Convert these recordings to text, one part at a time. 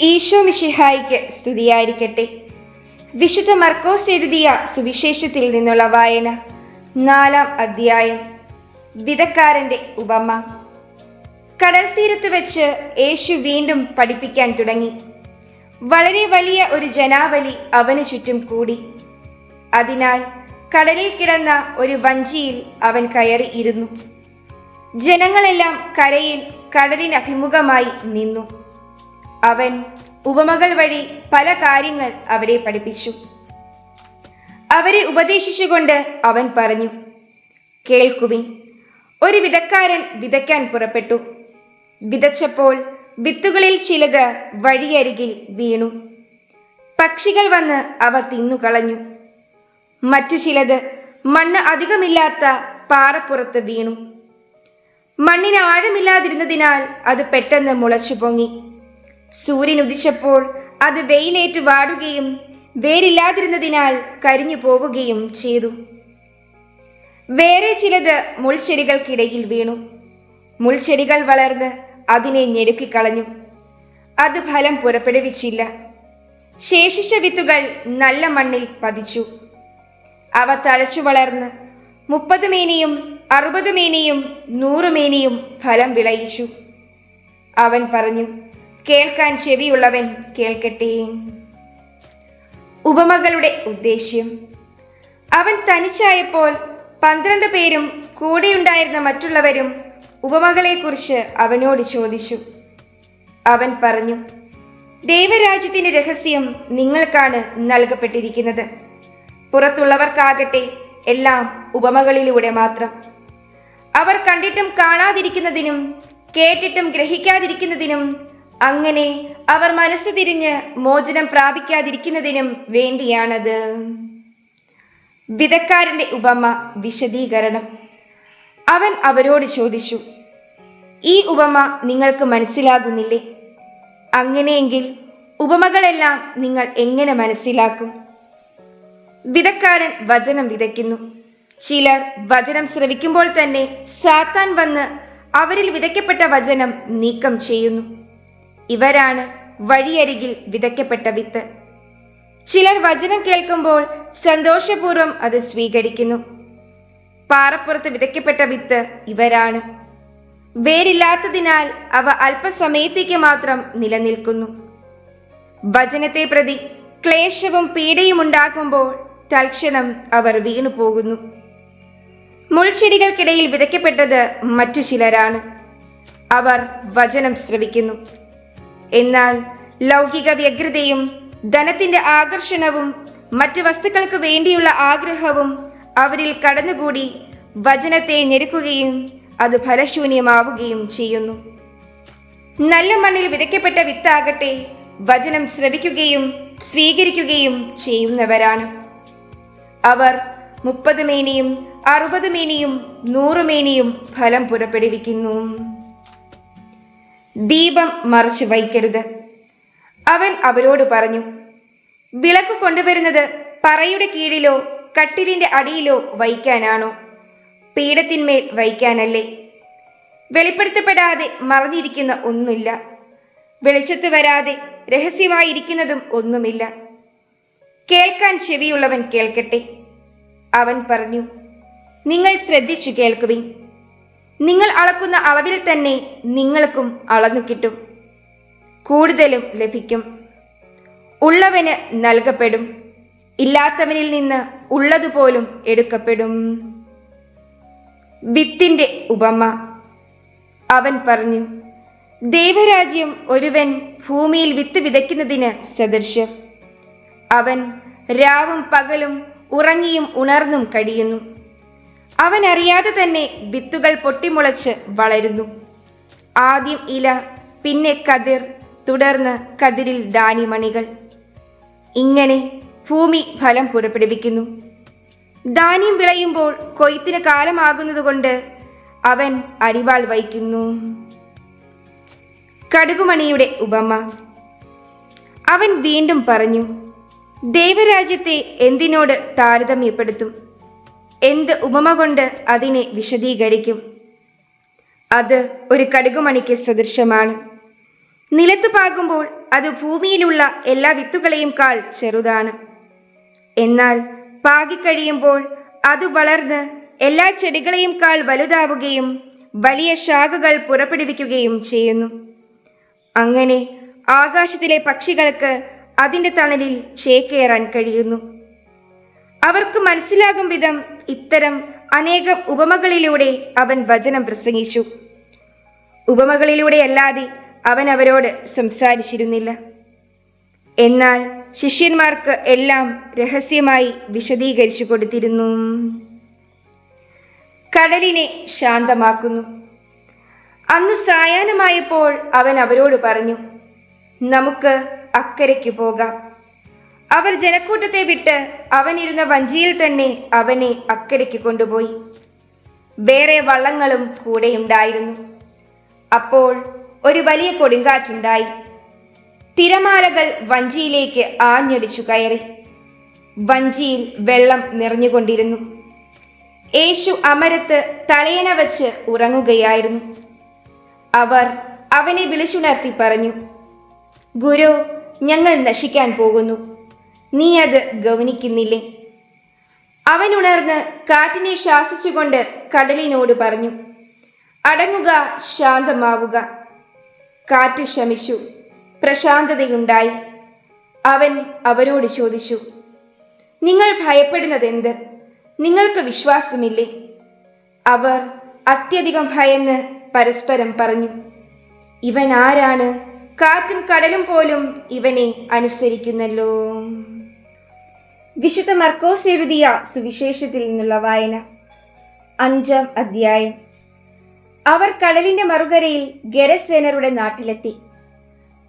ഈശോ മിഷിഹായിക്ക് സ്തുതിയായിരിക്കട്ടെ. വിശുദ്ധ മർക്കോസ് എഴുതിയ സുവിശേഷത്തിൽ നിന്നുള്ള വായന നാലാം അധ്യായം വിധക്കാരന്റെ ഉപമ. കടൽ തീരത്ത് വെച്ച് യേശു വീണ്ടും പഠിപ്പിക്കാൻ തുടങ്ങി. വളരെ വലിയ ഒരു ജനാവലി അവന് ചുറ്റും കൂടി. അതിനാൽ കടലിൽ കിടന്ന ഒരു വഞ്ചിയിൽ അവൻ കയറി ഇരുന്നു. ജനങ്ങളെല്ലാം കരയിൽ കടലിനഭിമുഖമായി നിന്നു. അവൻ ഉപമകൾ വഴി പല കാര്യങ്ങൾ അവരെ പഠിപ്പിച്ചു. അവരെ ഉപദേശിച്ചുകൊണ്ട് അവൻ പറഞ്ഞു കേൾക്കുവിൻ. ഒരു വിതക്കാരൻ വിതയ്ക്കാൻ പുറപ്പെട്ടു. വിതച്ചപ്പോൾ വിത്തുകളിൽ ചിലത് വഴിയരികിൽ വീണു. പക്ഷികൾ വന്ന് അവ തിന്നുകളഞ്ഞു മറ്റു ചിലത് മണ്ണ് അധികമില്ലാത്ത പാറപ്പുറത്ത് വീണു. മണ്ണിന് ആഴമില്ലാതിരുന്നതിനാൽ അത് പെട്ടെന്ന് മുളച്ചു പൊങ്ങി. സൂര്യൻ ഉദിച്ചപ്പോൾ അത് വെയിലേറ്റ് വാടുകയും വേരില്ലാതിരുന്നതിനാൽ കരിഞ്ഞു പോവുകയും ചെയ്തു. വേറെ ചിലത് മുൾച്ചെടികൾക്കിടയിൽ വീണു. മുൾച്ചെടികൾ വളർന്ന് അതിനെ ഞെരുക്കിക്കളഞ്ഞു അത് ഫലം പുറപ്പെടുവിച്ചില്ല. ശേഷിച്ച വിത്തുകൾ നല്ല മണ്ണിൽ പതിച്ചു. അവ തഴച്ചു വളർന്ന് മുപ്പത് മേനിയും അറുപത് മേനിയും നൂറ് മേനിയും ഫലം വിളയിച്ചു. അവൻ പറഞ്ഞു കേൾക്കാൻ ചെവിയുള്ളവൻ കേൾക്കട്ടെ. ഉപമകളുടെ ഉദ്ദേശ്യം. അവൻ തനിച്ചായപ്പോൾ പന്ത്രണ്ട് പേരും കൂടെയുണ്ടായിരുന്ന മറ്റുള്ളവരും ഉപമകളെക്കുറിച്ച് അവനോട് ചോദിച്ചു. അവൻ പറഞ്ഞു ദൈവരാജ്യത്തിന്റെ രഹസ്യം നിങ്ങൾക്കാണ് നൽകപ്പെട്ടിരിക്കുന്നത്. പുറത്തുള്ളവർക്കാകട്ടെ എല്ലാം ഉപമകളിലൂടെ മാത്രം. അവർ കണ്ടിട്ടും കാണാതിരിക്കുന്നതിനും കേട്ടിട്ടും ഗ്രഹിക്കാതിരിക്കുന്നതിനും അങ്ങനെ അവർ മനസ്സു തിരിഞ്ഞ് മോചനം പ്രാപിക്കാതിരിക്കുന്നതിനും വേണ്ടിയാണത്. വിധക്കാരന്റെ ഉപമ വിശദീകരണം. അവൻ അവരോട് ചോദിച്ചു ഈ ഉപമ നിങ്ങൾക്ക് മനസ്സിലാകുന്നില്ലേ? അങ്ങനെയെങ്കിൽ ഉപമകളെല്ലാം നിങ്ങൾ എങ്ങനെ മനസ്സിലാക്കും? വിധക്കാരൻ വചനം വിതയ്ക്കുന്നു. ചിലർ വചനം ശ്രവിക്കുമ്പോൾ തന്നെ സാത്താൻ വന്ന് അവരിൽ വിതയ്ക്കപ്പെട്ട വചനം നീക്കം ചെയ്യുന്നു. ഇവരാണ് വഴിയരികിൽ വിതയ്ക്കപ്പെട്ട വിത്ത്. ചിലർ വചനം കേൾക്കുമ്പോൾ സന്തോഷപൂർവം അത് സ്വീകരിക്കുന്നു. പാറപ്പുറത്ത് വിതയ്ക്കപ്പെട്ട വിത്ത് ഇവരാണ്. വേരില്ലാത്തതിനാൽ അവ അല്പസമയത്തേക്ക് മാത്രം നിലനിൽക്കുന്നു. വചനത്തെ പ്രതി ക്ലേശവും പീഡയും ഉണ്ടാക്കുമ്പോൾ തൽക്ഷണം അവർ വീണു പോകുന്നു. മുൾച്ചെടികൾക്കിടയിൽ വിതയ്ക്കപ്പെട്ടത് മറ്റു ചിലരാണ്. അവർ വചനം ശ്രവിക്കുന്നു. എന്നാൽ ലൗകിക വ്യഗ്രതയും ധനത്തിന്റെ ആകർഷണവും മറ്റു വസ്തുക്കൾക്ക് വേണ്ടിയുള്ള ആഗ്രഹവും അവരിൽ കടന്നുകൂടി വചനത്തെ ഞെരുക്കുകയും അത് ഫലശൂന്യമാവുകയും ചെയ്യുന്നു. നല്ല മണ്ണിൽ വിതയ്ക്കപ്പെട്ട വിത്താകട്ടെ വചനം ശ്രവിക്കുകയും സ്വീകരിക്കുകയും ചെയ്യുന്നവരാണ്. അവർ മുപ്പത് മേനിയും അറുപത് മേനിയും നൂറ് മേനിയും ഫലം പുറപ്പെടുവിക്കുന്നു. ദീപം മറച്ചു വയ്ക്കരുത്. അവൻ അവരോട് പറഞ്ഞു വിളക്ക് കൊണ്ടുവരുന്നത് പറയുടെ കീഴിലോ കട്ടിലിന്റെ അടിയിലോ വയ്ക്കാനാണോ? പീഠത്തിന്മേൽ വയ്ക്കാനല്ലേ? വെളിപ്പെടുത്തപ്പെടാതെ മറഞ്ഞിരിക്കുന്ന ഒന്നില്ല വെളിച്ചത്ത് വരാതെ രഹസ്യമായിരിക്കുന്നതും ഒന്നുമില്ല. കേൾക്കാൻ ചെവിയുള്ളവൻ കേൾക്കട്ടെ. അവൻ പറഞ്ഞു നിങ്ങൾ ശ്രദ്ധിച്ചു കേൾക്കുവിൻ. നിങ്ങൾ അളക്കുന്ന അളവിൽ തന്നെ നിങ്ങൾക്കും അളന്നു കിട്ടും. കൂടുതലും ലഭിക്കും. ഉള്ളവന് നൽകപ്പെടും. ഇല്ലാത്തവനിൽ നിന്ന് ഉള്ളതുപോലും എടുക്കപ്പെടും. വിത്തിന്റെ ഉപമ. അവൻ പറഞ്ഞു ദൈവരാജ്യം ഒരുവൻ ഭൂമിയിൽ വിത്ത് വിതയ്ക്കുന്നതിന് സദൃശ്യം അവൻ രാവും പകലും ഉറങ്ങിയും ഉണർന്നും കഴിയുന്നു. അവൻ അറിയാതെ തന്നെ വിത്തുകൾ പൊട്ടിമുളച്ച് വളരുന്നു. ആദ്യം ഇല പിന്നെ കതിർ തുടർന്ന് കതിരിൽ ധാന്യമണികൾ. ഇങ്ങനെ ഭൂമി ഫലം പുറപ്പെടുവിക്കുന്നു. ധാന്യം വിളയുമ്പോൾ കൊയ്ത്തിന് കാലമാകുന്നതുകൊണ്ട് അവൻ അരിവാൾ വഹിക്കുന്നു കടുകുമണിയുടെ ഉപമ. അവൻ വീണ്ടും പറഞ്ഞു ദൈവരാജ്യത്തെ എന്തിനോട് താരതമ്യപ്പെടുത്തും? എന്ത് ഉപമ കൊണ്ട് അതിനെ വിശദീകരിക്കും? അത് ഒരു കടുകുമണിക്ക് സദൃശമാണ്. നിലത്തു പാകുമ്പോൾ അത് ഭൂമിയിലുള്ള എല്ലാ വിത്തുകളെയും കാൾ ചെറുതാണ്. എന്നാൽ പാകിക്കഴിയുമ്പോൾ അത് വളർന്ന് എല്ലാ ചെടികളെയും കാൾ വലുതാവുകയും വലിയ ശാഖകൾ പുറപ്പെടുവിക്കുകയും ചെയ്യുന്നു. അങ്ങനെ ആകാശത്തിലെ പക്ഷികൾക്ക് അതിന്റെ തണലിൽ ചേക്കേറാൻ കഴിയുന്നു. അവർക്ക് മനസ്സിലാകും വിധം ഇത്തരം അനേകം ഉപമകളിലൂടെ അവൻ വചനം പ്രസംഗിച്ചു. ഉപമകളിലൂടെയല്ലാതെ അവൻ അവരോട് സംസാരിച്ചിരുന്നില്ല. എന്നാൽ ശിഷ്യന്മാർക്ക് എല്ലാം രഹസ്യമായി വിശദീകരിച്ചു കൊടുത്തിരുന്നു. കടലിനെ ശാന്തമാക്കുന്നു. അന്നു സായാഹ്നമായപ്പോൾ അവൻ അവരോട് പറഞ്ഞു നമുക്ക് അക്കരയ്ക്ക് പോകാം. അവർ ജനക്കൂട്ടത്തെ വിട്ട് അവനിരുന്ന വഞ്ചിയിൽ തന്നെ അവനെ അക്കരയ്ക്ക് കൊണ്ടുപോയി. വേറെ വള്ളങ്ങളും കൂടെയുണ്ടായിരുന്നു അപ്പോൾ ഒരു വലിയ കൊടുങ്കാറ്റുണ്ടായി. തിരമാലകൾ വഞ്ചിയിലേക്ക് ആഞ്ഞടിച്ചു കയറി. വഞ്ചിയിൽ വെള്ളം നിറഞ്ഞുകൊണ്ടിരുന്നു. യേശു അമരത്ത് തലയണ വച്ച് ഉറങ്ങുകയായിരുന്നു. അവർ അവനെ വിളിച്ചുണർത്തി പറഞ്ഞു ഗുരു ഞങ്ങൾ നശിക്കാൻ പോകുന്നു. നീ അത് ഗൗനിക്കുന്നില്ലേ? അവൻ ഉണർന്ന് കാറ്റിനെ ശാസിച്ചുകൊണ്ട് കടലിനോട് പറഞ്ഞു അടങ്ങുക ശാന്തമാവുക. കാറ്റ് ശമിച്ചു പ്രശാന്തതയുണ്ടായി. അവൻ അവരോട് ചോദിച്ചു നിങ്ങൾ ഭയപ്പെടുന്നതെന്ത്? നിങ്ങൾക്ക് വിശ്വാസമില്ലേ? അവർ അത്യധികം ഭയന്ന് പരസ്പരം പറഞ്ഞു ഇവൻ ആരാണ്? കാറ്റും കടലും പോലും ഇവനെ അനുസരിക്കുന്നല്ലോ. വിശുദ്ധ മർക്കോസ് എഴുതിയ സുവിശേഷത്തിൽ നിന്നുള്ള വായന. അഞ്ചാം അധ്യായം. അവർ കടലിന്റെ മറുകരയിൽ ഗരസേനരുടെ നാട്ടിലെത്തി.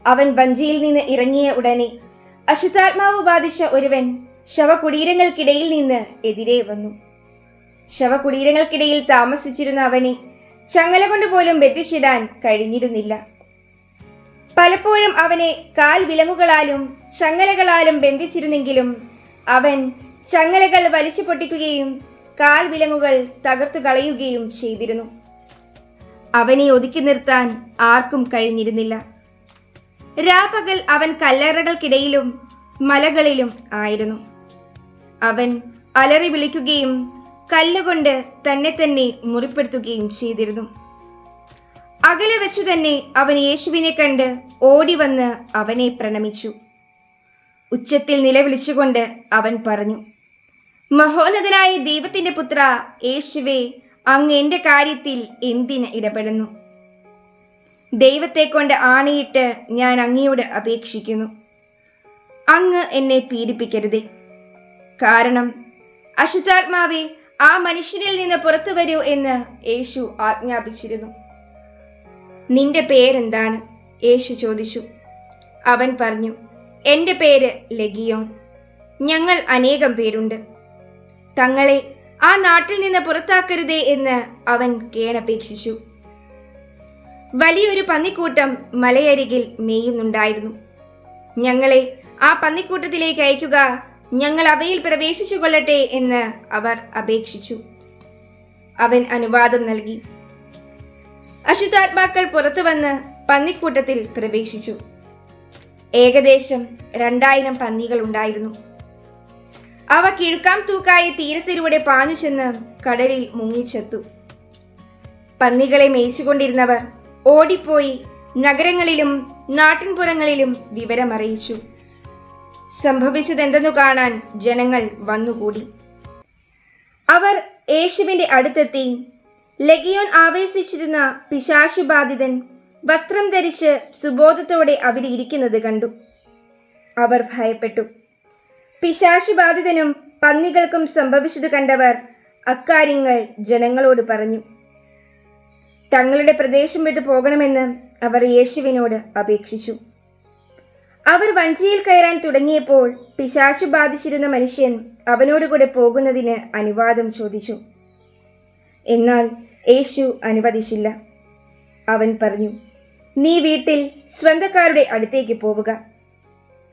അവൻ വഞ്ചിയിൽ നിന്ന് ഇറങ്ങിയ ഉടനെ അശുദ്ധാത്മാവ് ബാധിച്ച ഒരുവൻ ശവകുടീരങ്ങൾക്കിടയിൽ നിന്ന് എതിരെ വന്നു. ശവകുടീരങ്ങൾക്കിടയിൽ താമസിച്ചിരുന്ന അവനെ ചങ്ങല കൊണ്ട് പോലും ബന്ധിച്ചിടാൻ കഴിഞ്ഞിരുന്നില്ല. പലപ്പോഴും അവനെ കാൽ വിലങ്ങുകളാലും ചങ്ങലകളാലും ബന്ധിച്ചിരുന്നെങ്കിലും അവൻ ചങ്ങലകൾ വലിച്ചു പൊട്ടിക്കുകയും കാൽ വിലങ്ങുകൾ തകർത്തു കളയുകയും ചെയ്തിരുന്നു. അവനെ ഒതുക്കി നിർത്താൻ ആർക്കും കഴിഞ്ഞിരുന്നില്ല. രാപകൽ അവൻ കല്ലറകൾക്കിടയിലും മലകളിലും ആയിരുന്നു. അവൻ അലറി വിളിക്കുകയും കല്ലുകൊണ്ട് തന്നെ തന്നെ മുറിപ്പെടുത്തുകയും ചെയ്തിരുന്നു. അകലെ വെച്ചു തന്നെ അവൻ യേശുവിനെ കണ്ട് ഓടി വന്ന് അവനെ പ്രണമിച്ചു. ഉച്ചത്തിൽ നിലവിളിച്ചുകൊണ്ട് അവൻ പറഞ്ഞു മഹോന്നതനായ ദൈവത്തിന്റെ പുത്ര യേശുവേ അങ്ങ് എന്റെ കാര്യത്തിൽ എന്തിന് ഇടപെടുന്നു? ദൈവത്തെ കൊണ്ട് ആണയിട്ട് ഞാൻ അങ്ങയോട് അപേക്ഷിക്കുന്നു. അങ്ങ് എന്നെ പീഡിപ്പിക്കരുതേ. കാരണം അശുദ്ധാത്മാവെ ആ മനുഷ്യനിൽ നിന്ന് പുറത്തു വരൂ എന്ന് യേശു ആജ്ഞാപിച്ചിരുന്നു. നിന്റെ പേരെന്താണ്? യേശു ചോദിച്ചു. അവൻ പറഞ്ഞു എന്റെ പേര് ലഗിയോൺ. ഞങ്ങൾ അനേകം പേരുണ്ട്. തങ്ങളെ ആ നാട്ടിൽ നിന്ന് പുറത്താക്കരുതേ എന്ന് അവൻ കേണപേക്ഷിച്ചു. വലിയൊരു പന്നിക്കൂട്ടം മലയരികിൽ മേയുന്നുണ്ടായിരുന്നു. ഞങ്ങളെ ആ പന്നിക്കൂട്ടത്തിലേക്ക് അയക്കുക ഞങ്ങൾ അവയിൽ പ്രവേശിച്ചു കൊള്ളട്ടെ എന്ന് അവർ അപേക്ഷിച്ചു. അവൻ അനുവാദം നൽകി. അശുദ്ധാത്മാക്കൾ പുറത്തു വന്ന് പന്നിക്കൂട്ടത്തിൽ പ്രവേശിച്ചു. ഏകദേശം രണ്ടായിരം പന്നികൾ ഉണ്ടായിരുന്നു. അവ കിഴുക്കാം തൂക്കായി തീരത്തിലൂടെ പാഞ്ഞു ചെന്ന് കടലിൽ മുങ്ങിച്ചെത്തു. പന്നികളെ മേയിച്ചുകൊണ്ടിരുന്നവർ ഓടിപ്പോയി നഗരങ്ങളിലും നാട്ടിൻപുറങ്ങളിലും വിവരമറിയിച്ചു. സംഭവിച്ചതെന്തെന്നു കാണാൻ ജനങ്ങൾ വന്നുകൂടി. അവർ യേശുവിന്റെ അടുത്തെത്തി. ലഗിയോൻ ആവേശിച്ചിരുന്ന പിശാശുബാധിതൻ വസ്ത്രം ധരിച്ച് സുബോധത്തോടെ അവിടെ ഇരിക്കുന്നത് കണ്ടു. അവർ ഭയപ്പെട്ടു. പിശാശു ബാധിതനും പന്നികൾക്കും സംഭവിച്ചത് കണ്ടവർ അക്കാര്യങ്ങൾ ജനങ്ങളോട് പറഞ്ഞു. തങ്ങളുടെ പ്രദേശം വിട്ടു പോകണമെന്ന് അവർ യേശുവിനോട് അപേക്ഷിച്ചു. അവർ വഞ്ചിയിൽ കയറാൻ തുടങ്ങിയപ്പോൾ പിശാശു ബാധിച്ചിരുന്ന മനുഷ്യൻ അവനോടുകൂടെ പോകുന്നതിന് അനുവാദം ചോദിച്ചു. എന്നാൽ യേശു അനുവദിച്ചില്ല. അവൻ പറഞ്ഞു നീ വീട്ടിൽ സ്വന്തക്കാരുടെ അടുത്തേക്ക് പോവുക.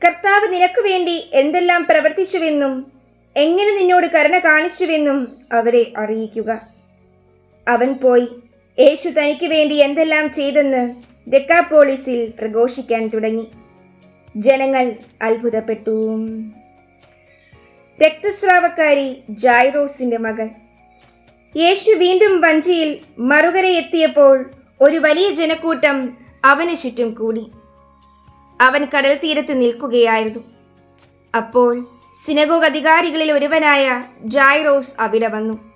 കർത്താവ് നിനക്ക് വേണ്ടി എന്തെല്ലാം പ്രവർത്തിച്ചുവെന്നും എങ്ങനെ നിന്നോട് കരുണ കാണിച്ചുവെന്നും അവരെ അറിയിക്കുക. അവൻ പോയി യേശു തനിക്ക് വേണ്ടി എന്തെല്ലാം ചെയ്തെന്ന് ഡെക്കാപോളിസിൽ പ്രഘോഷിക്കാൻ തുടങ്ങി. ജനങ്ങൾ അത്ഭുതപ്പെട്ടു. രക്തസ്രാവക്കാരി ജൈറോസിന്റെ മകൾ. യേശു വീണ്ടും വഞ്ചിയിൽ മറുകരയെത്തിയപ്പോൾ ഒരു വലിയ ജനക്കൂട്ടം അവന് ചുറ്റും കൂടി. അവൻ കടൽ തീരത്ത് നിൽക്കുകയായിരുന്നു. അപ്പോൾ സിനഗോഗ് അധികാരികളിൽ ഒരുവനായ ജായ്റോസ് അവിടെ വന്നു.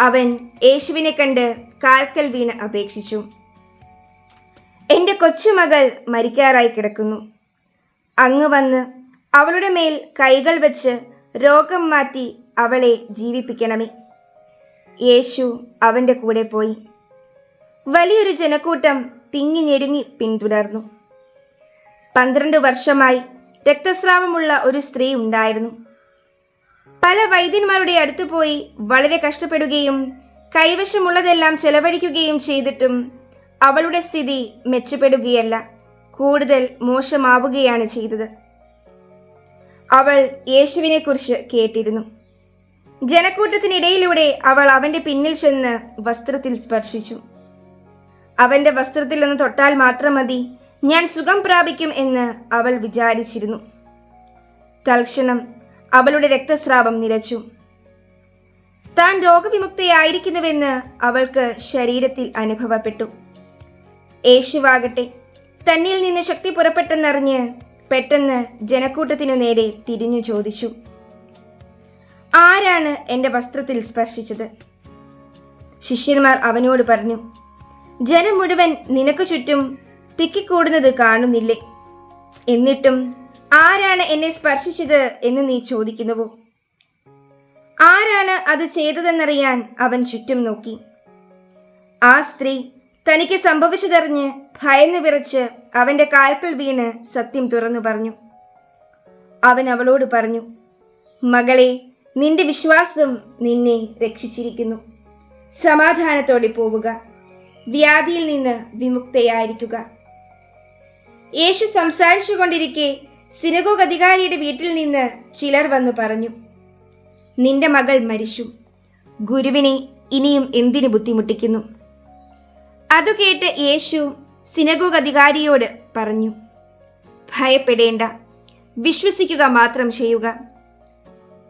അവൻ യേശുവിനെ കണ്ട് കാൽക്കൽ വീണ് അപേക്ഷിച്ചു. എന്റെ കൊച്ചുമകൾ മരിക്കാറായി കിടക്കുന്നു. അങ്ങ് വന്ന് അവളുടെ മേൽ കൈകൾ വെച്ച് രോഗം മാറ്റി അവളെ ജീവിപ്പിക്കണമേ. യേശു അവന്റെ കൂടെ പോയി. വലിയൊരു ജനക്കൂട്ടം തിങ്ങി ഞെരുങ്ങി പിന്തുടർന്നു. പന്ത്രണ്ട് വർഷമായി രക്തസ്രാവമുള്ള ഒരു സ്ത്രീ ഉണ്ടായിരുന്നു. പല വൈദ്യന്മാരുടെ അടുത്ത് പോയി വളരെ കഷ്ടപ്പെടുകയും കൈവശമുള്ളതെല്ലാം ചെലവഴിക്കുകയും ചെയ്തിട്ടും അവളുടെ സ്ഥിതി മെച്ചപ്പെടുകയല്ല കൂടുതൽ മോശമാവുകയാണ് ചെയ്തത്. അവൾ യേശുവിനെ കുറിച്ച് കേട്ടിരുന്നു. ജനക്കൂട്ടത്തിനിടയിലൂടെ അവൾ അവന്റെ പിന്നിൽ ചെന്ന് വസ്ത്രത്തിൽ സ്പർശിച്ചു. അവന്റെ വസ്ത്രത്തിൽ ഒന്ന് തൊട്ടാൽ മാത്രം മതി. ഞാൻ സുഖം പ്രാപിക്കും എന്ന് അവൾ വിചാരിച്ചിരുന്നു. തൽക്ഷണം അവളുടെ രക്തസ്രാവം നിലച്ചു. താൻ രോഗവിമുക്തയായിരിക്കുന്നുവെന്ന് അവൾക്ക് ശരീരത്തിൽ അനുഭവപ്പെട്ടു. യേശുവാകട്ടെ തന്നിൽ നിന്ന് ശക്തി പുറപ്പെട്ടെന്നറിഞ്ഞ് പെട്ടെന്ന് ജനക്കൂട്ടത്തിനു നേരെ തിരിഞ്ഞു ചോദിച്ചു. ആരാണ് എന്റെ വസ്ത്രത്തിൽ സ്പർശിച്ചത്? ശിഷ്യന്മാർ അവനോട് പറഞ്ഞു ജനം മുഴുവൻ നിനക്ക് ചുറ്റും തിക്കിക്കൂടുന്നത് കാണുന്നില്ലേ? എന്നിട്ടും ആരാണ് എന്നെ സ്പർശിച്ചത് എന്ന് നീ ചോദിക്കുന്നുവോ? ആരാണ് അത് ചെയ്തതെന്നറിയാൻ അവൻ ചുറ്റും നോക്കി. ആ സ്ത്രീ തനിക്ക് സംഭവിച്ചതറിഞ്ഞ് ഭയന്നു വിറച്ച് അവന്റെ കാൽക്കൽ വീണ് സത്യം തുറന്നു പറഞ്ഞു. അവൻ അവളോട് പറഞ്ഞു മകളെ നിന്റെ വിശ്വാസം നിന്നെ രക്ഷിച്ചിരിക്കുന്നു. സമാധാനത്തോടെ പോവുക. വ്യാധിയിൽ നിന്ന് വിമുക്തയായിരിക്കുക. യേശു സംസാരിച്ചു കൊണ്ടിരിക്കെ സിനഗോഗ് അധികാരിയുടെ വീട്ടിൽ നിന്ന് ചിലർ വന്നു പറഞ്ഞു നിന്റെ മകൾ മരിച്ചു. ഗുരുവിനെ ഇനിയും എന്തിനു ബുദ്ധിമുട്ടിക്കുന്നു? അതു കേട്ട് യേശു സിനഗോഗ് അധികാരിയോട് പറഞ്ഞു ഭയപ്പെടേണ്ട. വിശ്വസിക്കുക മാത്രം ചെയ്യുക.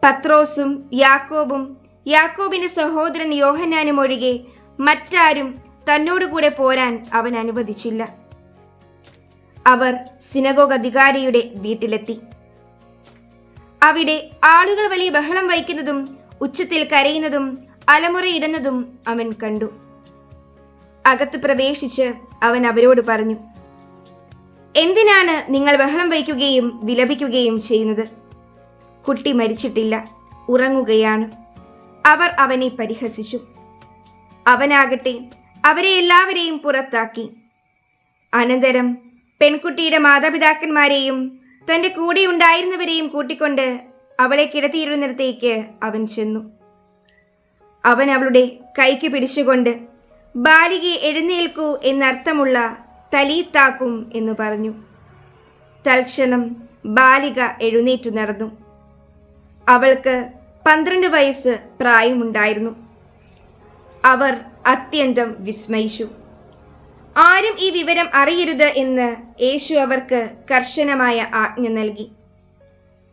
പത്രോസും യാക്കോബും യാക്കോബിന്റെ സഹോദരൻ യോഹനാനും ഒഴികെ മറ്റാരും തന്നോടുകൂടെ പോരാൻ അവൻ അനുവദിച്ചില്ല. അവർ സിനഗോഗ് അധികാരിയുടെ വീട്ടിലെത്തി. അവിടെ ആളുകൾ വലിയ ബഹളം വഹിക്കുന്നതും ഉച്ചത്തിൽ കരയുന്നതും അലമുറയിടുന്നതും അവൻ കണ്ടു. അകത്ത് പ്രവേശിച്ച് അവൻ അവരോട് പറഞ്ഞു എന്തിനാണ് നിങ്ങൾ ബഹളം വയ്ക്കുകയും വിലപിക്കുകയും ചെയ്യുന്നത്? കുട്ടി മരിച്ചിട്ടില്ല ഉറങ്ങുകയാണ്. അവർ അവനെ പരിഹസിച്ചു. അവനാകട്ടെ അവരെ എല്ലാവരെയും പുറത്താക്കി. അനന്തരം പെൺകുട്ടിയുടെ മാതാപിതാക്കന്മാരെയും തന്റെ കൂടെ ഉണ്ടായിരുന്നവരെയും കൂട്ടിക്കൊണ്ട് അവളെ കിടത്തിയിരുന്നിടത്തേക്ക് അവൻ ചെന്നു. അവൻ അവളുടെ കൈക്ക് പിടിച്ചുകൊണ്ട് ബാലികയെ എഴുന്നേൽക്കൂ എന്നർത്ഥമുള്ള തലീത്താക്കും എന്ന് പറഞ്ഞു. തൽക്ഷണം ബാലിക എഴുന്നേറ്റു നടന്നു. അവൾക്ക് പന്ത്രണ്ട് വയസ്സ് പ്രായമുണ്ടായിരുന്നു. അവർ അത്യന്തം വിസ്മയിച്ചു. ആരും ഈ വിവരം അറിയരുത് എന്ന് യേശു അവർക്ക് കർശനമായ ആജ്ഞ നൽകി.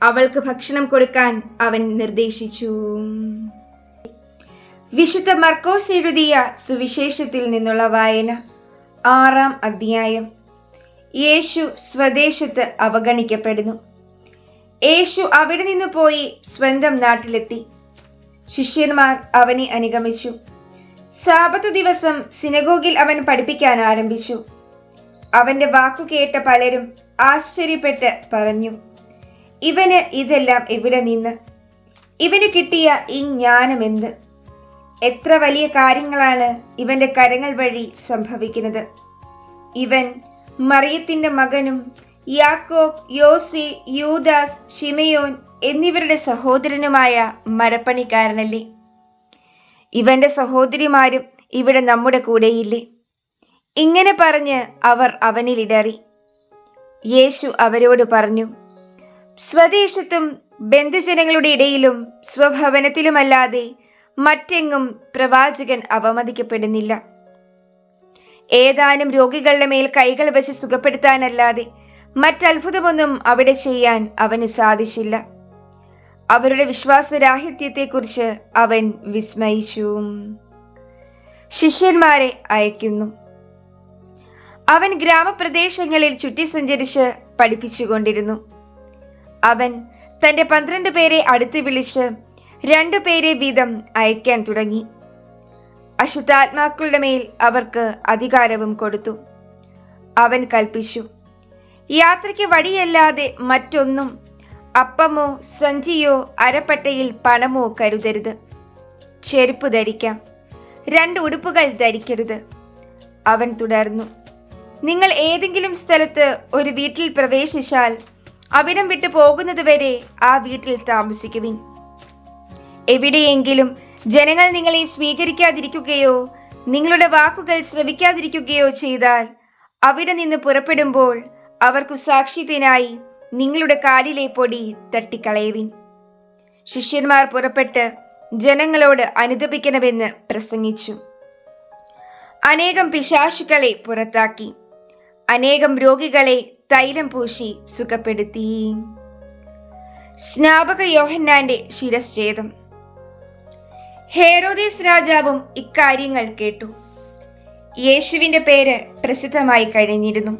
അവൾക്ക് ഭക്ഷണം കൊടുക്കാൻ അവൻ നിർദ്ദേശിച്ചു. വിശുദ്ധ മർക്കോസ് എഴുതിയ സുവിശേഷത്തിൽ നിന്നുള്ള വായന ആറാം അധ്യായം. യേശു സ്വദേശത്ത് അവഗണിക്കപ്പെടുന്നു. യേശു അവിടെ നിന്ന് പോയി സ്വന്തം നാട്ടിലെത്തി. ശിഷ്യന്മാർ അവനെ അനുഗമിച്ചു. സാപത്തു ദിവസം സിനഗോഗിൽ അവൻ പഠിപ്പിക്കാൻ ആരംഭിച്ചു. അവന്റെ വാക്കു കേട്ട പലരും ആശ്ചര്യപ്പെട്ട് പറഞ്ഞു ഇവന് ഇതെല്ലാം എവിടെ നിന്ന്? ഇവന് കിട്ടിയ ഈ ജ്ഞാനമെന്ത് എത്ര വലിയ കാര്യങ്ങളാണ് ഇവന്റെ കരങ്ങൾ വഴി സംഭവിക്കുന്നത്? ഇവൻ മറിയത്തിന്റെ മകനും യാക്കോബ് യോസി യൂദാസ് ഷിമയോൻ എന്നിവരുടെ സഹോദരനുമായ മരപ്പണിക്കാരനല്ലേ? ഇവന്റെ സഹോദരിമാരും ഇവിടെ നമ്മുടെ കൂടെയില്ലേ ഇങ്ങനെ പറഞ്ഞ് അവർ അവനിൽ ഇടറി. യേശു അവരോട് പറഞ്ഞു സ്വദേശത്തും ബന്ധുജനങ്ങളുടെ ഇടയിലും സ്വഭവനത്തിലുമല്ലാതെ മറ്റെങ്ങും പ്രവാചകൻ അവമതിക്കപ്പെടുന്നില്ല. ഏതാനും രോഗികളുടെ മേൽ കൈകൾ വെച്ച് സുഖപ്പെടുത്താനല്ലാതെ മറ്റത്ഭുതമൊന്നും അവിടെ ചെയ്യാൻ അവന് സാധിച്ചില്ല. അവരുടെ വിശ്വാസരാഹിത്യത്തെക്കുറിച്ച് അവൻ വിസ്മയിച്ചു. ശിഷ്യന്മാരെ അയക്കുന്നു. അവൻ ഗ്രാമപ്രദേശങ്ങളിൽ ചുറ്റി സഞ്ചരിച്ച് പഠിപ്പിച്ചുകൊണ്ടിരുന്നു. അവൻ തന്റെ പന്ത്രണ്ട് പേരെ അടുത്ത് വിളിച്ച് രണ്ടു പേരെ വീതം അയക്കാൻ തുടങ്ങി. അശുദ്ധാത്മാക്കളുടെ മേൽ അവർക്ക് അധികാരവും കൊടുത്തു. അവൻ കൽപ്പിച്ചു യാത്രയ്ക്ക് വഴിയല്ലാതെ മറ്റൊന്നും അപ്പമോ സഞ്ചിയോ അരപ്പട്ടയിൽ പണമോ കരുതരുത്. ചെരുപ്പ് ധരിക്കാം. രണ്ട് ഉടുപ്പുകൾ ധരിക്കരുത്. അവൻ തുടർന്നു. നിങ്ങൾ ഏതെങ്കിലും സ്ഥലത്ത് ഒരു വീട്ടിൽ പ്രവേശിച്ചാൽ അവിടം വിട്ടു പോകുന്നതുവരെ ആ വീട്ടിൽ താമസിക്കുവിൻ. എവിടെയെങ്കിലും ജനങ്ങൾ നിങ്ങളെ സ്വീകരിക്കാതിരിക്കുകയോ നിങ്ങളുടെ വാക്കുകൾ ശ്രവിക്കാതിരിക്കുകയോ ചെയ്താൽ അവിടെ നിന്ന് പുറപ്പെടുമ്പോൾ അവർക്കു സാക്ഷ്യത്തിനായി നിങ്ങളുടെ കാലിലെ പൊടി തട്ടിക്കളയുവിൻ. ശിഷ്യന്മാർ പുറപ്പെട്ട് ജനങ്ങളോട് അനുദപിക്കണമെന്ന് പ്രസംഗിച്ചു. അനേകം പിശാശുക്കളെ പുറത്താക്കി. അനേകം രോഗികളെ തൈലം പൂശി സുഖപ്പെടുത്തി. സ്നാപക യോഹന്നാന്റെ ശിരശ്ചേദം. ഹേരോദീസ് രാജാവും ഇക്കാര്യങ്ങൾ കേട്ടു. യേശുവിന്റെ പേര് പ്രസിദ്ധമായി കഴിഞ്ഞിരുന്നു.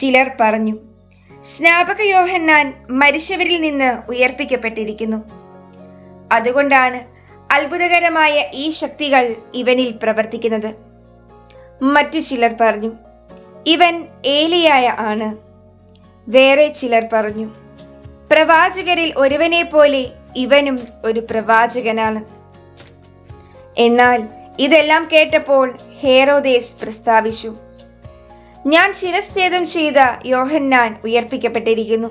ചിലർ പറഞ്ഞു സ്നാപക യോഹന്നാൻ മരിച്ചവരിൽ നിന്ന് ഉയർപ്പിക്കപ്പെട്ടിരിക്കുന്നു. അതുകൊണ്ടാണ് അത്ഭുതകരമായ ഈ ശക്തികൾ ഇവനിൽ പ്രവർത്തിക്കുന്നത്. മറ്റു ചിലർ പറഞ്ഞു ഇവൻ ഏലിയായ ആണ്. വേറെ ചിലർ പറഞ്ഞു പ്രവാചകരിൽ ഒരുവനെ പോലെ ഇവനും ഒരു പ്രവാചകനാണ്. എന്നാൽ ഇതെല്ലാം കേട്ടപ്പോൾ ഹേറോദേസ് പ്രസ്താവിച്ചു ഞാൻ ശിരസ്ഛേദം ചെയ്ത യോഹന്നാൻ ഉയർപ്പിക്കപ്പെട്ടിരിക്കുന്നു.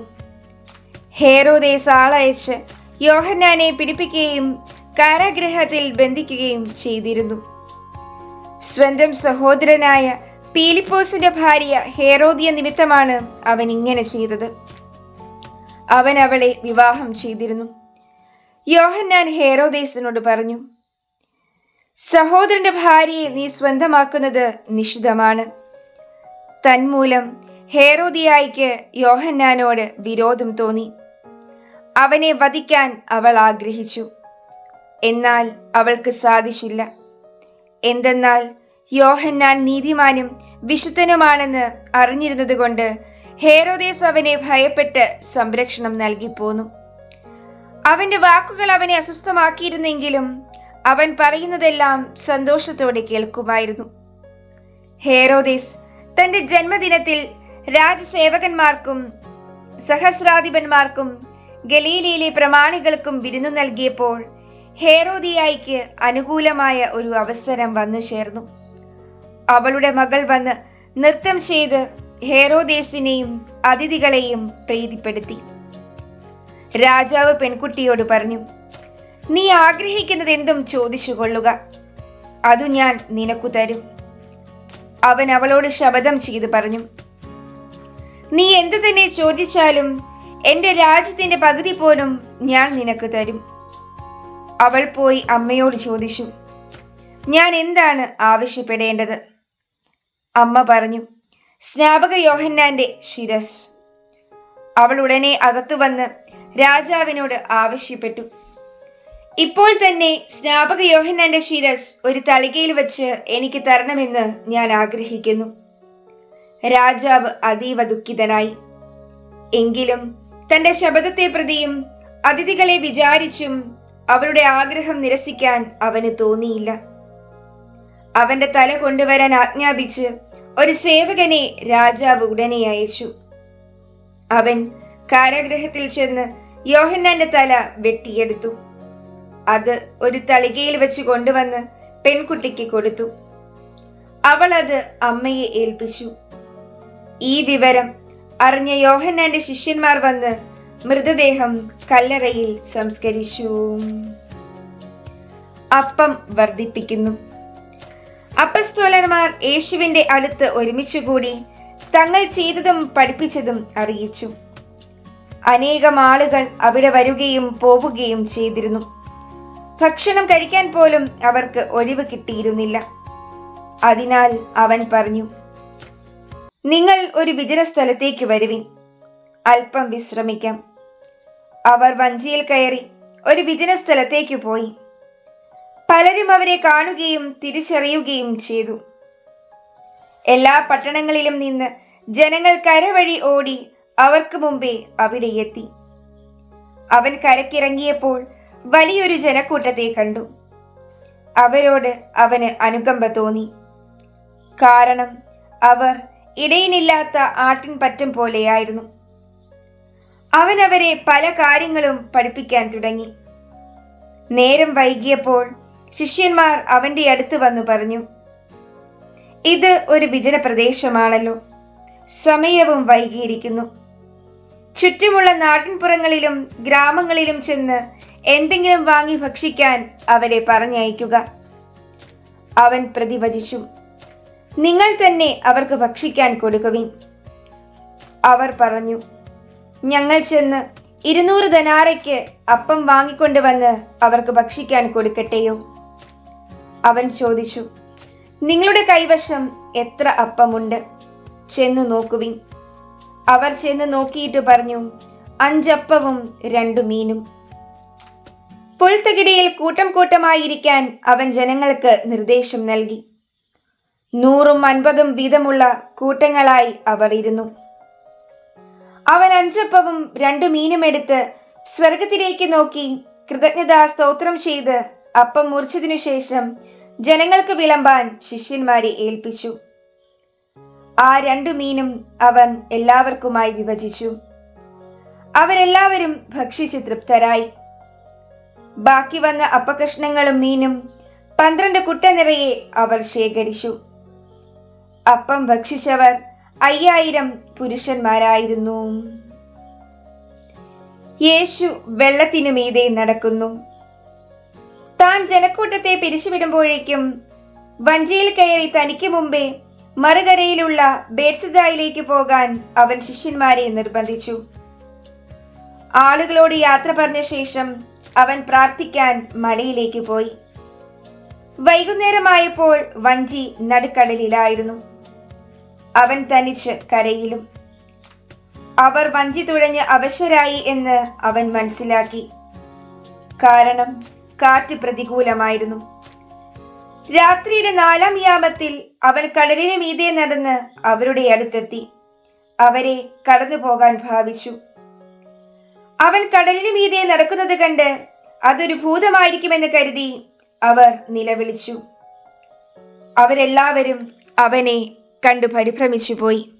ഹേറോദേസ് ആളയച്ച് യോഹന്നാനെ പിടിപ്പിക്കുകയും കാരാഗ്രഹത്തിൽ ബന്ധിക്കുകയും ചെയ്തിരുന്നു. സ്വന്തം സഹോദരനായ പീലിപ്പോസിന്റെ ഭാര്യ ഹേറോദിയ നിമിത്തമാണ് അവൻ ഇങ്ങനെ ചെയ്തത്. അവൻ അവളെ വിവാഹം ചെയ്തിരുന്നു. യോഹന്നാൻ ഹേറോദേസിനോട് പറഞ്ഞു സഹോദരന്റെ ഭാര്യയെ നീ സ്വന്തമാക്കുന്നത് നിഷിദ്ധമാണ്. തന്മൂലം ഹേറോദിയായിക്ക് യോഹന്നാനോട് വിരോധം തോന്നി. അവനെ വധിക്കാൻ അവൾ ആഗ്രഹിച്ചു. എന്നാൽ അവൾക്ക് സാധിച്ചില്ല. എന്തെന്നാൽ യോഹന്നാൻ നീതിമാനും വിശുദ്ധനുമാണെന്ന് അറിഞ്ഞിരുന്നതുകൊണ്ട് ഹേറോദേസ് അവനെ ഭയപ്പെട്ട് സംരക്ഷണം നൽകിപ്പോന്നു അവന്റെ വാക്കുകൾ അവനെ അസ്വസ്ഥമാക്കിയിരുന്നെങ്കിലും അവൻ പറയുന്നതെല്ലാം സന്തോഷത്തോടെ കേൾക്കുമായിരുന്നു. ഹേറോദേസ് തന്റെ ജന്മദിനത്തിൽ രാജസേവകന്മാർക്കും സഹസ്രാധിപന്മാർക്കും ഗലീലയിലെ പ്രമാണികൾക്കും വിരുന്നു നൽകിയപ്പോൾ ഹേറോദിയായിക്ക് അനുകൂലമായ ഒരു അവസരം വന്നു ചേർന്നു. അവളുടെ മകൾ വന്ന് നൃത്തം ചെയ്ത് ഹേറോദേസിനെയും അതിഥികളെയും പ്രീതിപ്പെടുത്തി. രാജാവ് പെൺകുട്ടിയോട് പറഞ്ഞു നീ ആഗ്രഹിക്കുന്നത് എന്തും ചോദിച്ചു അതു ഞാൻ നിനക്കു തരും. അവൻ അവളോട് ശപഥം ചെയ്തു പറഞ്ഞു നീ എന്തു തന്നെ ചോദിച്ചാലും എന്റെ രാജ്യത്തിന്റെ പകുതി പോലും ഞാൻ നിനക്ക് തരും. അവൾ പോയി അമ്മയോട് ചോദിച്ചു ഞാൻ എന്താണ് ആവശ്യപ്പെടേണ്ടത്? അമ്മ പറഞ്ഞു സ്നാപക യോഹന്നാന്റെ ശിരസ്. അവൾ ഉടനെ അകത്തു വന്ന് രാജാവിനോട് ആവശ്യപ്പെട്ടു ഇപ്പോൾ തന്നെ സ്നാപക യോഹന്നാന്റെ ശിരസ് ഒരു തളികയിൽ വെച്ച് എനിക്ക് തരണമെന്ന് ഞാൻ ആഗ്രഹിക്കുന്നു. രാജാവ് അതീവ ദുഃഖിതനായി. എങ്കിലും തന്റെ ശബദത്തെ പ്രതിയും അതിഥികളെ വിചാരിച്ചും അവരുടെ ആഗ്രഹം നിരസിക്കാൻ അവന് തോന്നിയില്ല. അവന്റെ തല കൊണ്ടുവരാൻ ആജ്ഞാപിച്ച് ഒരു സേവകനെ രാജാവ് ഉടനെ അയച്ചു. അവൻ കാരാഗ്രഹത്തിൽ ചെന്ന് യോഹന്നാന്റെ തല വെട്ടിയെടുത്തു. അത് ഒരു തളികയിൽ വെച്ച് കൊണ്ടുവന്ന് പെൺകുട്ടിക്ക് കൊടുത്തു. അവൾ അത് അമ്മയെ ഏൽപ്പിച്ചു. ഈ വിവരം അറിഞ്ഞ യോഹന്നാന്റെ ശിഷ്യന്മാർ വന്ന് മൃതദേഹം കല്ലറയിൽ സംസ്കരിച്ചു. അപ്പം വർദ്ധിപ്പിക്കുന്നു. അപ്പസ്തോലന്മാർ യേശുവിന്റെ അടുത്ത് ഒരുമിച്ചുകൂടി തങ്ങൾ ചെയ്തതും പഠിപ്പിച്ചതും അറിയിച്ചു. അനേകം ആളുകൾ അവിടെ വരികയും പോവുകയും ചെയ്തിരുന്നു. ഭക്ഷണം കഴിക്കാൻ പോലും അവർക്ക് ഒഴിവ് കിട്ടിയിരുന്നില്ല. അതിനാൽ അവൻ പറഞ്ഞു നിങ്ങൾ ഒരു വിജന സ്ഥലത്തേക്ക് വരുവിൻ. അല്പം വിശ്രമിക്കാം. അവർ വഞ്ചിയിൽ കയറി ഒരു വിജന സ്ഥലത്തേക്ക് പോയി. പലരും അവരെ കാണുകയും തിരിച്ചറിയുകയും ചെയ്തു. എല്ലാ പട്ടണങ്ങളിലും നിന്ന് ജനങ്ങൾ കരവഴി ഓടി അവർക്ക് മുമ്പേ അവിടെ എത്തി. അവൻ കരക്കിറങ്ങിയപ്പോൾ വലിയൊരു ജനക്കൂട്ടത്തെ കണ്ടു. അവരോട് അവന് അനുകമ്പ തോന്നി. കാരണം അവർ ഇടയിനില്ലാത്ത ആട്ടിൻ പറ്റം പോലെയായിരുന്നു. അവൻ അവരെ പല കാര്യങ്ങളും പഠിപ്പിക്കാൻ തുടങ്ങി. നേരം വൈകിയപ്പോൾ ശിഷ്യന്മാർ അവന്റെ അടുത്ത് വന്നു പറഞ്ഞു ഇത് ഒരു വിജന പ്രദേശമാണല്ലോ സമയവും വൈകിയിരിക്കുന്നു. ചുറ്റുമുള്ള നാട്ടിൻപുറങ്ങളിലും ഗ്രാമങ്ങളിലും ചെന്ന് എന്തെങ്കിലും വാങ്ങി ഭക്ഷിക്കാൻ അവരെ പറഞ്ഞയക്കുക. അവൻ പ്രതിവചിച്ചു നിങ്ങൾ തന്നെ അവർക്ക് ഭക്ഷിക്കാൻ കൊടുക്കുവിൻ. അവർ പറഞ്ഞു ഞങ്ങൾ ചെന്ന് ഇരുന്നൂറ് ധനാരയ്ക്ക് അപ്പം വാങ്ങിക്കൊണ്ടുവന്ന് അവർക്ക് ഭക്ഷിക്കാൻ കൊടുക്കട്ടെയോ? അവൻ ചോദിച്ചു നിങ്ങളുടെ കൈവശം എത്ര അപ്പമുണ്ട്? ചെന്നു നോക്കുവിൻ. അവർ ചെന്ന് നോക്കിയിട്ട് പറഞ്ഞു അഞ്ചപ്പവും രണ്ടു മീനും. പുൽത്തകിടിയിൽ കൂട്ടം കൂട്ടമായിരിക്കാൻ അവൻ ജനങ്ങൾക്ക് നിർദ്ദേശം നൽകി. നൂറും അൻപതും വീതമുള്ള കൂട്ടങ്ങളായി അവർ ഇരുന്നു. അവൻ അഞ്ചപ്പവും രണ്ടു മീനും എടുത്ത് സ്വർഗത്തിലേക്ക് നോക്കി കൃതജ്ഞതാ സ്തോത്രം ചെയ്ത് അപ്പം മുറിച്ചതിനു ശേഷം ജനങ്ങൾക്ക് വിളമ്പാൻ ശിഷ്യന്മാരെ ഏൽപ്പിച്ചു. ആ രണ്ടു മീനും അവൻ എല്ലാവർക്കുമായി വിഭജിച്ചു. അവരെല്ലാവരും ഭക്ഷിച്ച് തൃപ്തരായി. ബാക്കി വന്ന അപ്പകഷ്ണങ്ങളും മീനും പന്ത്രണ്ട് കുട്ട നിറയെ അവർ ശേഖരിച്ചു. അപ്പം ഭക്ഷിച്ചവർ അയ്യായിരം പുരുഷന്മാരായിരുന്നു. യേശു വെള്ളത്തിനു മീതെ നടക്കുന്നു. താൻ ജനക്കൂട്ടത്തെ പിരിച്ചുവിടുമ്പോഴേക്കും വഞ്ചിയിൽ കയറി തനിക്ക് മുമ്പേ മറുകരയിലുള്ള ബേത്സദായിലേക്ക് പോകാൻ അവൻ ശിഷ്യന്മാരെ നിർബന്ധിച്ചു. ആളുകളോട് യാത്ര പറഞ്ഞ ശേഷം അവൻ പ്രാർത്ഥിക്കാൻ മലയിലേക്ക് പോയി. വൈകുന്നേരമായപ്പോൾ വഞ്ചി നടുക്കടലിലായിരുന്നു. അവൻ തനിച്ച് കരയിലും അവർ വഞ്ചി തുഴഞ്ഞ് അവശരായി എന്ന് അവൻ മനസ്സിലാക്കി. കാരണം കാറ്റ് പ്രതികൂലമായിരുന്നു. രാത്രിയുടെ നാലാം യാമത്തിൽ അവൻ കടലിനു മീതെ നടന്ന് അവരുടെ അടുത്തെത്തി. അവരെ കടന്നു പോകാൻ ഭാവിച്ചു. അവൻ കടലിനു മീതെ നടക്കുന്നത് കണ്ട് അതൊരു ഭൂതമായിരിക്കുമെന്ന് കരുതി അവർ നിലവിളിച്ചു. അവരെല്ലാവരും അവനെ കണ്ടു പരിഭ്രമിച്ചു പോയി.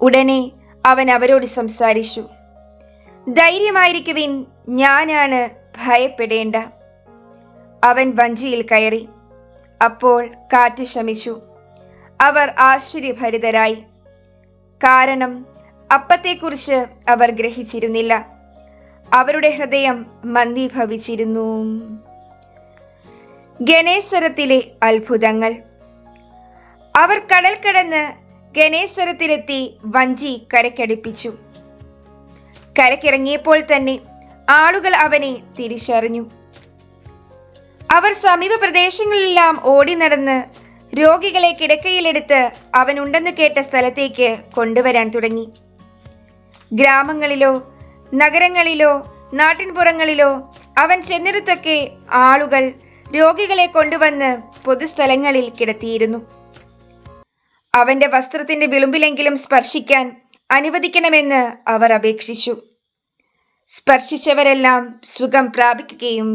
ഉടനെ അവൻ അവരോട് സംസാരിച്ചു. ധൈര്യമായിരിക്കുവിൻ ഞാനാണ് ഭയപ്പെടേണ്ട. അവൻ വഞ്ചിയിൽ കയറി. അപ്പോൾ കാറ്റ് ശമിച്ചു. അവർ ആശ്ചര്യഭരിതരായി. കാരണം അപ്പത്തെക്കുറിച്ച് അവർ ഗ്രഹിച്ചിരുന്നില്ല. അവരുടെ ഹൃദയം മന്ദീഭവിച്ചിരുന്നു. ഗണേശ്വരത്തിലെ അത്ഭുതങ്ങൾ. അവർ കടൽ കടന്ന് ഗണേശ്വരത്തിലെത്തി വഞ്ചി കരക്കടുപ്പിച്ചു. കരക്കിറങ്ങിയപ്പോൾ തന്നെ ആളുകൾ അവനെ തിരിച്ചറിഞ്ഞു. അവർ സമീപ പ്രദേശങ്ങളിലെല്ലാം ഓടി നടന്ന് രോഗികളെ കിടക്കയിലെടുത്ത് അവനുണ്ടെന്ന് കേട്ട സ്ഥലത്തേക്ക് കൊണ്ടുവരാൻ തുടങ്ങി. ഗ്രാമങ്ങളിലോ നഗരങ്ങളിലോ നാട്ടിൻപുറങ്ങളിലോ അവൻ ചെന്നിടത്തൊക്കെ ആളുകൾ രോഗികളെ കൊണ്ടുവന്ന് പൊതുസ്ഥലങ്ങളിൽ കിടത്തിയിരുന്നു. അവന്റെ വസ്ത്രത്തിന്റെ വിളുമ്പിലെങ്കിലും സ്പർശിക്കാൻ അനുവദിക്കണമെന്ന് അവർ അപേക്ഷിച്ചു. സ്പർശിച്ചവരെല്ലാം സുഖം പ്രാപിക്കുകയും